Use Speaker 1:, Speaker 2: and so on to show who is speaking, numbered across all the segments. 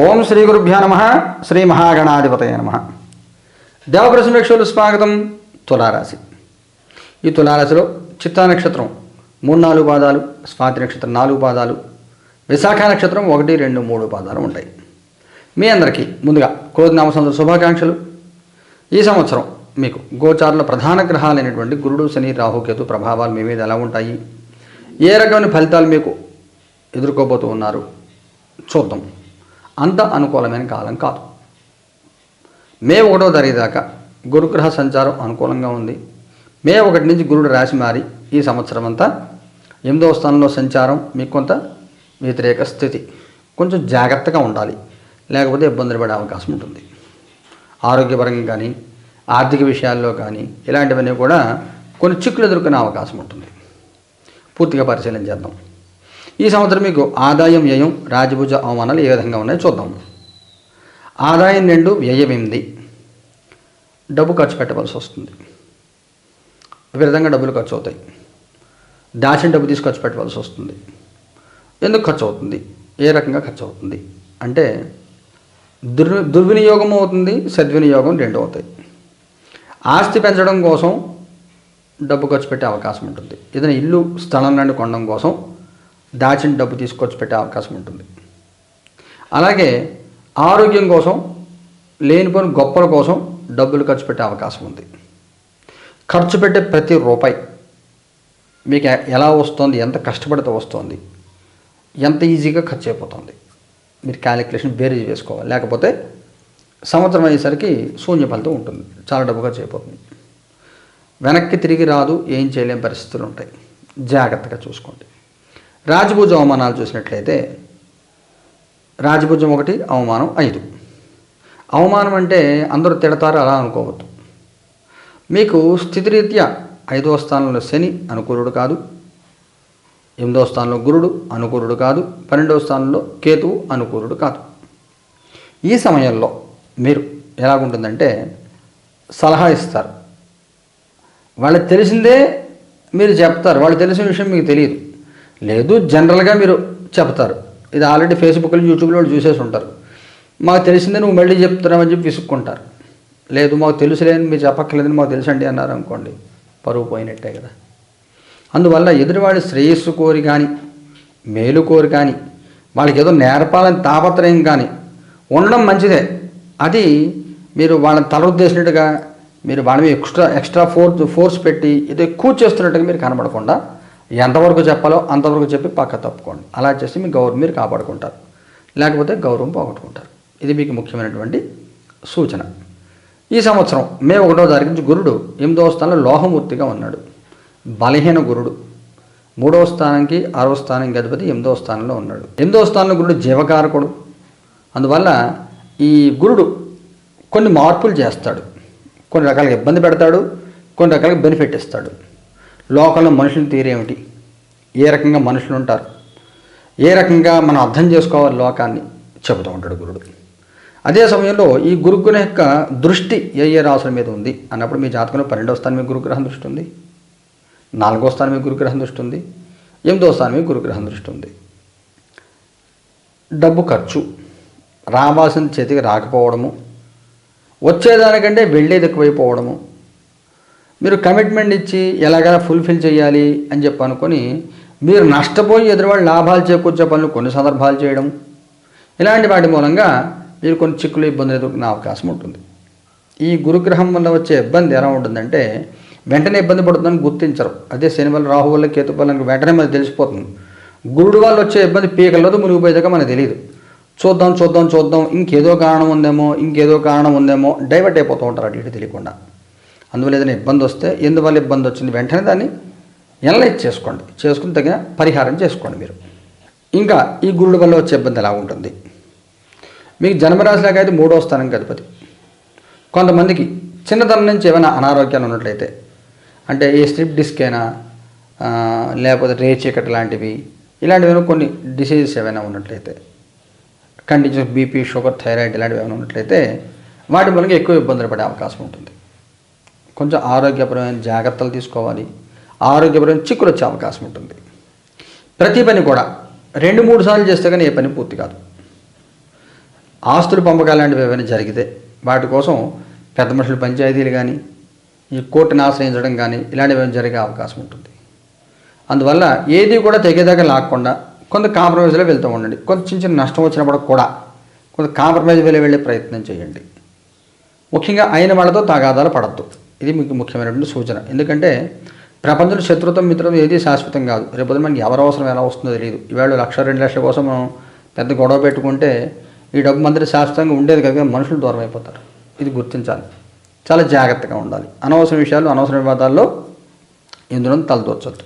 Speaker 1: ఓం శ్రీ గురుభ్యో నమ. శ్రీ మహాగణాధిపతయ నమ. దేవప్రసమేక్షలు స్వాగతం తులారాశి. ఈ తులారాశిలో చిత్తా నక్షత్రం మూడు నాలుగు పాదాలు స్వాతి నక్షత్రం నాలుగు పాదాలు విశాఖ నక్షత్రం ఒకటి రెండు మూడు పాదాలు ఉంటాయి. మీ అందరికీ ముందుగా క్రోధనామ సంవత్సర శుభాకాంక్షలు. ఈ సంవత్సరం మీకు గోచారుల ప్రధాన గ్రహాలైనటువంటి గురుడు శని రాహుకేతు ప్రభావాలు మీ మీద ఎలా ఉంటాయి? ఏ రకమైన ఫలితాలు మీకు ఎదుర్కోబోతూ ఉన్నారు? చూద్దాం. అంత అనుకూలమైన కాలం కాదు. మే ఒకటో తారీఖు దాకా గురుగ్రహ సంచారం అనుకూలంగా ఉంది. మే ఒకటి నుంచి గురుడు రాశి మారి ఈ సంవత్సరం అంతా ఎనిమిదవ స్థానంలో సంచారం మీకు కొంత వ్యతిరేక స్థితి. కొంచెం జాగ్రత్తగా ఉండాలి. లేకపోతే ఇబ్బందులు పడే అవకాశం ఉంటుంది. ఆరోగ్యపరంగా కానీ ఆర్థిక విషయాల్లో కానీ ఇలాంటివన్నీ కూడా కొన్ని చిక్కులు ఎదుర్కొనే అవకాశం ఉంటుంది. పూర్తిగా పరిశీలన చేద్దాం. ఈ సంవత్సరం మీకు ఆదాయం వ్యయం రాజభుజ అవమానాలు ఏ విధంగా ఉన్నాయో చూద్దాం. ఆదాయం రెండు వ్యయం ఎనిమిది. డబ్బు ఖర్చు పెట్టవలసి వస్తుంది. విధంగా డబ్బులు ఖర్చు అవుతాయి. దాచిన డబ్బు తీసి ఖర్చు పెట్టవలసి వస్తుంది. ఎందుకు ఖర్చు అవుతుంది? ఏ రకంగా ఖర్చు అవుతుంది? అంటే దుర్ దుర్వినియోగం అవుతుంది సద్వినియోగం రెండు అవుతాయి. ఆస్తి పెంచడం కోసం డబ్బు ఖర్చు పెట్టే అవకాశం ఉంటుంది. ఏదైనా ఇల్లు స్థలం నుండి కొనడం కోసం దాచిన డబ్బు తీసుకొచ్చి పెట్టే అవకాశం ఉంటుంది. అలాగే ఆరోగ్యం కోసం లేనిపోని గొప్పల కోసం డబ్బులు ఖర్చు పెట్టే అవకాశం ఉంది. ఖర్చు పెట్టే ప్రతి రూపాయి మీకు ఎలా వస్తుంది ఎంత కష్టపడితే వస్తుంది ఎంత ఈజీగా ఖర్చు అయిపోతుంది. మీరు క్యాలిక్యులేషన్ బేరీజ్ వేసుకోవాలి లేకపోతే సంవత్సరం అయ్యేసరికి శూన్య ఫలితం ఉంటుంది. చాలా డబ్బు ఖర్చు అయిపోతుంది. వెనక్కి తిరిగి రాదు ఏం చేయలేని పరిస్థితులు ఉంటాయి. జాగ్రత్తగా చూసుకోండి. రాజభుజ అవమానాలు చూసినట్లయితే రాజభుజం ఒకటి అవమానం ఐదు. అవమానం అంటే అందరూ తిడతారు అలా అనుకోవద్దు. మీకు స్థితిరీత్యా ఐదవ స్థానంలో శని అనుకూలుడు కాదు ఎనిమిదవ స్థానంలో గురుడు అనుకూలుడు కాదు పన్నెండవ స్థానంలో కేతువు అనుకూలుడు కాదు. ఈ సమయంలో మీరు ఎలాగుంటుందంటే సలహా ఇస్తారు. వాళ్ళకి తెలిసిందే మీరు చెప్తారు వాళ్ళు తెలిసిన విషయం మీకు తెలియదు. లేదు జనరల్గా మీరు చెప్తారు ఇది ఆల్రెడీ ఫేస్బుక్లో యూట్యూబ్లో చూసేసి ఉంటారు. మాకు తెలిసిందే నువ్వు మళ్ళీ చెప్తున్నావని చెప్పి విసుక్కుంటారు. లేదు మాకు తెలుసులేని మీరు చెప్పక్కర్లేదని మాకు తెలుసండి అన్నారు అనుకోండి. పరువు పోయినట్టే కదా. అందువల్ల ఎదుటివాడి శ్రేయస్సు కోరి కానీ మేలు కోరి కానీ వాళ్ళకి ఏదో నేర్పాలని తాపత్రయం కానీ ఉండడం మంచిదే. అది మీరు వాళ్ళని తలరుద్దేసినట్టుగా మీరు వాళ్ళ మీద ఎక్స్ట్రా ఎక్స్ట్రా ఫోర్స్ ఫోర్స్ పెట్టి ఇది ఎక్కువ చేస్తున్నట్టుగా మీరు కనబడకుండా ఎంతవరకు చెప్పాలో అంతవరకు చెప్పి పక్క తప్పుకోండి. అలా చేసి మీ గౌరవం మీరు కాపాడుకుంటారు. లేకపోతే గౌరవం పోగొట్టుకుంటారు. ఇది మీకు ముఖ్యమైనటువంటి సూచన. ఈ సంవత్సరం మే ఒకటో తారీఖు నుంచి గురుడు ఎనిమిదవ స్థానంలో లోహమూర్తిగా ఉన్నాడు. బలహీన గురుడు. మూడవ స్థానానికి ఆరవ స్థానానికి అధిపతి ఎనిమిదవ స్థానంలో ఉన్నాడు. ఎనిమిదవ స్థానంలో గురుడు జీవకారకుడు. అందువల్ల ఈ గురుడు కొన్ని మార్పులు చేస్తాడు. కొన్ని రకాలుగా ఇబ్బంది పెడతాడు. కొన్ని రకాలుగా బెనిఫిట్ ఇస్తాడు. లోకంలో మనుషుల తీరేమిటి ఏ రకంగా మనుషులు ఉంటారు? ఏ రకంగా మనం అర్థం చేసుకోవాలి లోకాన్ని? చెబుతూ ఉంటాడు గురుడు. అదే సమయంలో ఈ గురుగ్రహం యొక్క దృష్టి ఏ ఏ రాసుల మీద ఉంది? అన్నప్పుడు మీ జాతకంలో పన్నెండవ స్థానం మీ గురుగ్రహం దృష్టి ఉంది. నాలుగో స్థానం మీ గురుగ్రహం దృష్టి ఉంది. ఎనిమిదో స్థానం మీ గురుగ్రహం దృష్టి ఉంది. డబ్బు ఖర్చు రావాల్సిన చేతికి రాకపోవడము వచ్చేదానికంటే వెళ్ళేది ఎక్కువైపోవడము మీరు కమిట్మెంట్ ఇచ్చి ఎలాగైనా ఫుల్ఫిల్ చేయాలి అని చెప్పి అనుకొని మీరు నష్టపోయి ఎదురువాళ్ళు లాభాలు చేకూర్చే పనులు కొన్ని సందర్భాలు చేయడం. ఇలాంటి వాటి మూలంగా మీరు కొన్ని చిక్కులు ఇబ్బందులు ఎదుర్కొనే అవకాశం ఉంటుంది. ఈ గురుగ్రహం వల్ల వచ్చే ఇబ్బంది ఎలా ఉంటుందంటే వెంటనే ఇబ్బంది పడుతుందని గుర్తించరు. అదే శని వల్ల రాహు వల్ల కేతు వల్ల వెంటనే మనకు తెలిసిపోతుంది. గురుడు వల్ల వచ్చే ఇబ్బంది పీకలతో మునిగిపోయేదాకా మనకు తెలియదు చూద్దాం చూద్దాం చూద్దాం ఇంకేదో కారణం ఉందేమో ఇంకేదో కారణం ఉందేమో డైవర్ట్ అయిపోతూ ఉంటారు అటు ఇటు తెలియకుండా. అందువల్ల ఏదైనా ఇబ్బంది వస్తే ఎందువల్ల ఇబ్బంది వచ్చింది? వెంటనే దాన్ని ఎనలైజ్ చేసుకోండి. చేసుకుని తగిన పరిహారం చేసుకోండి మీరు. ఇంకా ఈ గురుడు వల్ల వచ్చే ఇబ్బంది ఎలా ఉంటుంది? మీకు జన్మరాశిలాగా అయితే మూడో స్థానం అధిపతి కొంతమందికి చిన్నతనం నుంచి ఏమైనా అనారోగ్యాలు ఉన్నట్లయితే అంటే ఏ స్లిప్ డిస్క్ అయినా లేకపోతే రే చీకటి లాంటివి ఇలాంటివి కొన్ని డిసీజెస్ ఏమైనా ఉన్నట్లయితే కండిషన్ బీపీ షుగర్ థైరాయిడ్ ఇలాంటివి ఏమైనా ఉన్నట్లయితే వాటి మూలంగా ఎక్కువ ఇబ్బందులు పడే అవకాశం ఉంటుంది. కొంచెం ఆరోగ్యపరమైన జాగ్రత్తలు తీసుకోవాలి. ఆరోగ్యపరమైన చిక్కులు వచ్చే అవకాశం ఉంటుంది. ప్రతి పని కూడా రెండు మూడు సార్లు చేస్తే కానీ ఏ పని పూర్తి కాదు. ఆస్తుల పంపకాలు లాంటివి ఏమైనా జరిగితే వాటి కోసం పెద్ద మనుషులు పంచాయతీలు కానీ ఈ కోర్టును ఆశ్రయించడం కానీ ఇలాంటివి ఏమైనా జరిగే అవకాశం ఉంటుంది. అందువల్ల ఏది కూడా తెగేదాకా లాక్కుండా కొంత కాంప్రమైజ్లో వెళ్తూ ఉండండి. కొంత చిన్న చిన్న నష్టం వచ్చినప్పుడు కూడా కొంత కాంప్రమైజ్ వెళ్ళి వెళ్ళే ప్రయత్నం చేయండి. ముఖ్యంగా అయిన వాళ్ళతో తగాదాలు పడద్దు. ఇది మీకు ముఖ్యమైనటువంటి సూచన. ఎందుకంటే ప్రపంచంలో శత్రుత్వం మిత్రత్వం ఏది శాశ్వతం కాదు. రేపు మనకి ఎవరి అవసరం ఎలా వస్తుందో తెలియదు. ఈవేళ లక్ష రెండు లక్షల కోసం మనం పెద్ద గొడవ పెట్టుకుంటే ఈ డబ్బు మందిరి శాశ్వతంగా ఉండేది కదా మనుషులు దూరం అయిపోతారు. ఇది గుర్తించాలి. చాలా జాగ్రత్తగా ఉండాలి. అనవసర విషయాలు అనవసర వివాదాల్లో ఇందులో తలదూర్చొద్దు.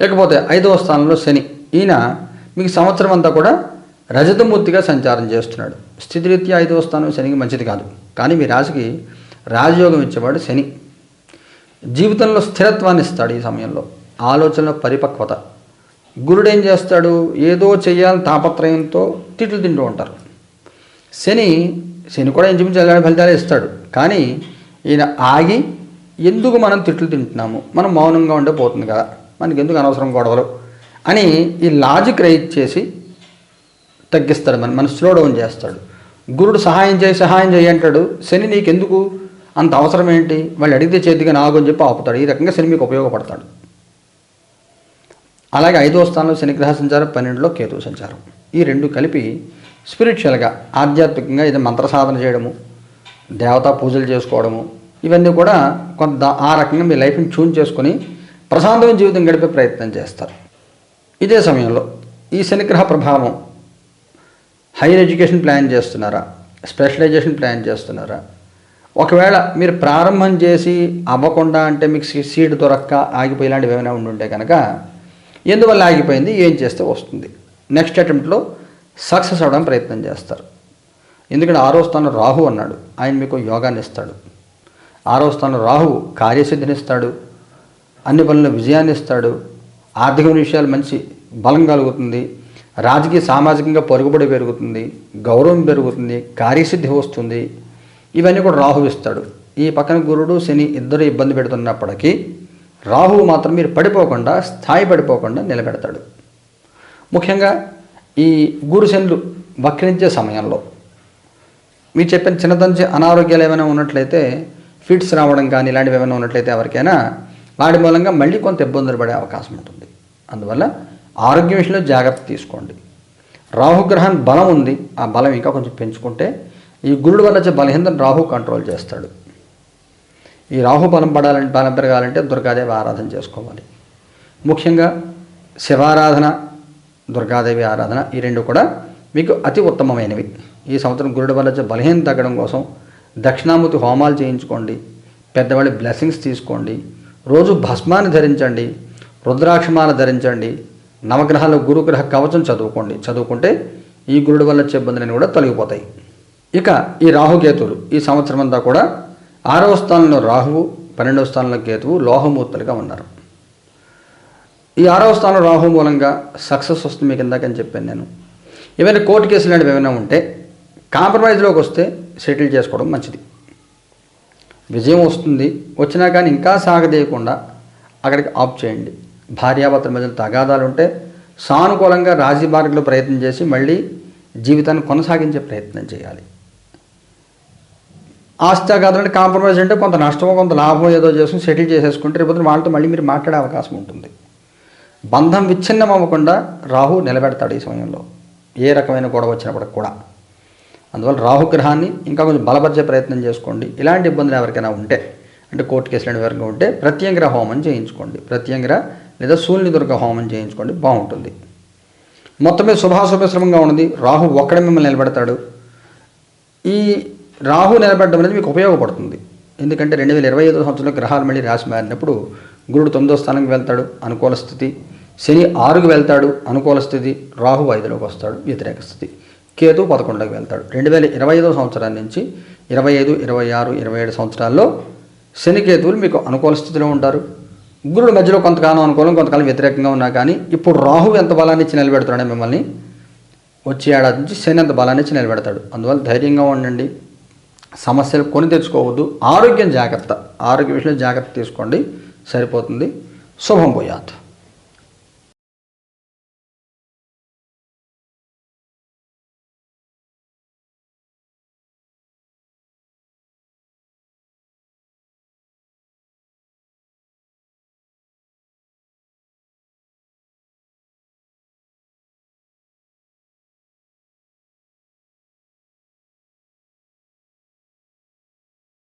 Speaker 1: లేకపోతే ఐదవ స్థానంలో శని. ఈయన మీకు సంవత్సరం అంతా కూడా రజతమూర్తిగా సంచారం చేస్తున్నాడు. స్థితిరీత్యా ఐదవ స్థానం శనికి మంచిది కాదు. కానీ మీ రాశికి రాజయోగం ఇచ్చేవాడు శని. జీవితంలో స్థిరత్వాన్ని ఇస్తాడు ఈ సమయంలో. ఆలోచనలో పరిపక్వత. గురుడు ఏం చేస్తాడు? ఏదో చేయాలని తాపత్రయంతో తిట్లు తింటూ ఉంటారు. శని శని కూడా ఇంచుమించు ఎలాంటి ఇస్తాడు. కానీ ఈయన ఆగి ఎందుకు మనం తిట్లు తింటున్నాము? మనం మౌనంగా ఉండే పోతుంది కదా. మనకి ఎందుకు అనవసరం గొడవలు? అని ఈ లాజిక్ రైట్ చేసి తగ్గిస్తాడు మన మన స్లో డౌన్ చేస్తాడు. గురుడు సహాయం చేయి సహాయం చేయి అంటాడు. శని నీకెందుకు? అంత అవసరం ఏంటి వాళ్ళు అడిగితే చేతిగా నాగు అని చెప్పి ఆపుతాడు. ఈ రకంగా శని మీకు ఉపయోగపడతాడు. అలాగే ఐదో స్థానంలో శనిగ్రహ సంచారం పన్నెండులో కేతు సంచారం. ఈ రెండు కలిపి స్పిరిచువల్గా ఆధ్యాత్మికంగా ఇది మంత్ర సాధన చేయడము దేవతా పూజలు చేసుకోవడము ఇవన్నీ కూడా కొంత ఆ రకంగా మీ లైఫ్ని చూన్ చేసుకొని ప్రశాంతమైన జీవితం గడిపే ప్రయత్నం చేస్తారు. ఇదే సమయంలో ఈ శనిగ్రహ ప్రభావం హైయర్ ఎడ్యుకేషన్ ప్లాన్ చేస్తున్నారా? స్పెషలైజేషన్ ప్లాన్ చేస్తున్నారా? ఒకవేళ మీరు ప్రారంభం చేసి అవ్వకుండా అంటే మీకు సీ- సీట్ దొరక్క ఆగిపోయి ఇలాంటివి ఏమైనా ఉండుంటే కనుక ఎందువల్ల ఆగిపోయింది? ఏం చేస్తే వస్తుంది? నెక్స్ట్ అటెంప్ట్లో సక్సెస్ అవ్వడానికి ప్రయత్నం చేస్తారు. ఎందుకంటే ఆరో స్థానం రాహు అన్నాడు. ఆయన మీకు యోగాన్ని ఇస్తాడు. ఆరో స్థానం రాహు కార్యసిద్ధినిస్తాడు అన్ని పనుల విజయాన్ని ఇస్తాడు. ఆర్థిక విషయాలు మంచి బలం కలుగుతుంది. రాజకీయ సామాజికంగా పరుగుబడి పెరుగుతుంది. గౌరవం పెరుగుతుంది. కార్యసిద్ధి వస్తుంది. ఇవన్నీ కూడా రాహు ఇస్తాడు. ఈ పక్కన గురుడు శని ఇద్దరు ఇబ్బంది పెడుతున్నప్పటికీ రాహువు మాత్రం మీరు పడిపోకుండా స్థాయి పడిపోకుండా నిలబెడతాడు. ముఖ్యంగా ఈ గురు శనులు వక్రించే సమయంలో మీరు చెప్పిన చిన్నతంచి అనారోగ్యాలు ఏమైనా ఉన్నట్లయితే ఫిట్స్ రావడం కానీ ఇలాంటివి ఏమైనా ఉన్నట్లయితే ఎవరికైనా వాటి మూలంగా మళ్ళీ కొంత ఇబ్బందులు పడే అవకాశం ఉంటుంది. అందువల్ల ఆరోగ్య విషయంలో జాగ్రత్త తీసుకోండి. రాహుగ్రహం బలం ఉంది. ఆ బలం ఇంకా కొంచెం పెంచుకుంటే ఈ గురుడు వల్ల వచ్చే బలహీనతను రాహు కంట్రోల్ చేస్తాడు. ఈ రాహు బలం పడాలంటే బలం పెరగాలంటే దుర్గాదేవి ఆరాధన చేసుకోవాలి. ముఖ్యంగా శివారాధన దుర్గాదేవి ఆరాధన ఈ రెండు కూడా మీకు అతి ఉత్తమమైనవి. ఈ సంవత్సరం గురుడు వల్ల వచ్చే బలహీన తగ్గడం కోసం దక్షిణామూర్తి హోమాలు చేయించుకోండి పెద్దవాళ్ళ బ్లెస్సింగ్స్ తీసుకోండి రోజు భస్మాన్ని ధరించండి రుద్రాక్షమాల ధరించండి నవగ్రహాల గురుగ్రహ కవచం చదువుకోండి. చదువుకుంటే ఈ గురుడు వల్ల వచ్చే ఇబ్బందులన్నీ కూడా తొలగిపోతాయి. ఇక ఈ రాహుకేతువులు ఈ సంవత్సరం అంతా కూడా ఆరవ స్థానంలో రాహువు పన్నెండవ స్థానంలో కేతువు లోహమూర్తులుగా ఉన్నారు. ఈ ఆరవ స్థానం రాహు మూలంగా సక్సెస్ వస్తుంది మీకు ఇందాకని చెప్పాను నేను. ఏమైనా కోర్టు కేసులు లాంటివి ఏమైనా ఉంటే కాంప్రమైజ్లోకి వస్తే సెటిల్ చేసుకోవడం మంచిది. విజయం వస్తుంది. వచ్చినా కానీ ఇంకా సాగదీయకుండా అక్కడికి ఆఫ్ చేయండి. భార్యాభర్తల మధ్య తగాదాలు ఉంటే సానుకూలంగా రాజీ మార్గంలో ప్రయత్నం చేసి మళ్ళీ జీవితాన్ని కొనసాగించే ప్రయత్నం చేయాలి. ఆస్తి తగాదాలు కాంప్రమైజ్ అంటే కొంత నష్టమో కొంత లాభమో ఏదో చేసుకుని సెటిల్ చేసేసుకుంటే రేపు వాళ్ళతో మళ్ళీ మీరు మాట్లాడే అవకాశం ఉంటుంది. బంధం విచ్ఛిన్నం అవ్వకుండా రాహు నిలబెడతాడు ఈ సమయంలో. ఏ రకమైన గొడవ వచ్చినప్పటికి కూడా. అందువల్ల రాహుగ్రహాన్ని ఇంకా కొంచెం బలపరిచే ప్రయత్నం చేసుకోండి. ఇలాంటి ఇబ్బందులు ఎవరికైనా ఉంటే అంటే కోర్టు కేసులు ఎవరికైనా ఉంటే ప్రత్యంగ్ర హోమం చేయించుకోండి. ప్రత్యంగ్ర లేదా సూర్యుని దుర్గ హోమం చేయించుకోండి. బాగుంటుంది. మొత్తమే శుభాశుభశ్రమంగా ఉన్నది. రాహు ఒక్కడే మిమ్మల్ని నిలబెడతాడు. ఈ రాహు నిలబెట్టడం అనేది మీకు ఉపయోగపడుతుంది. ఎందుకంటే రెండు వేల ఇరవై ఐదో సంవత్సరంలో గ్రహాలు మళ్ళీ రాశి మారినప్పుడు గురుడు తొమ్మిదో స్థానంకి వెళ్తాడు అనుకూల స్థితి. శని ఆరుకు వెళ్తాడు అనుకూల స్థితి. రాహు ఐదులోకి వస్తాడు వ్యతిరేక స్థితి. కేతు పదకొండుకి వెళ్తాడు. రెండు వేల ఇరవై ఐదో సంవత్సరం నుంచి ఇరవై ఐదు ఇరవై ఆరు ఇరవై ఏడు సంవత్సరాల్లో శని కేతువులు మీకు అనుకూల స్థితిలో ఉంటారు. గురుడు మధ్యలో కొంతకాలం అనుకూలం కొంతకాలం వ్యతిరేకంగా ఉన్నా కానీ ఇప్పుడు రాహు ఎంత బలాన్ని ఇచ్చి నిలబెడుతున్నాడు మిమ్మల్ని వచ్చే ఏడాది నుంచి శని ఎంత బలాన్ని ఇచ్చి నిలబెడతాడు. అందువల్ల ధైర్యంగా ఉండండి. సమస్యలు కొని తెచ్చుకోవద్దు. ఆరోగ్యం జాగ్రత్త. ఆరోగ్య విషయంలో జాగ్రత్త తీసుకోండి. సరిపోతుంది. శుభం పోయాత్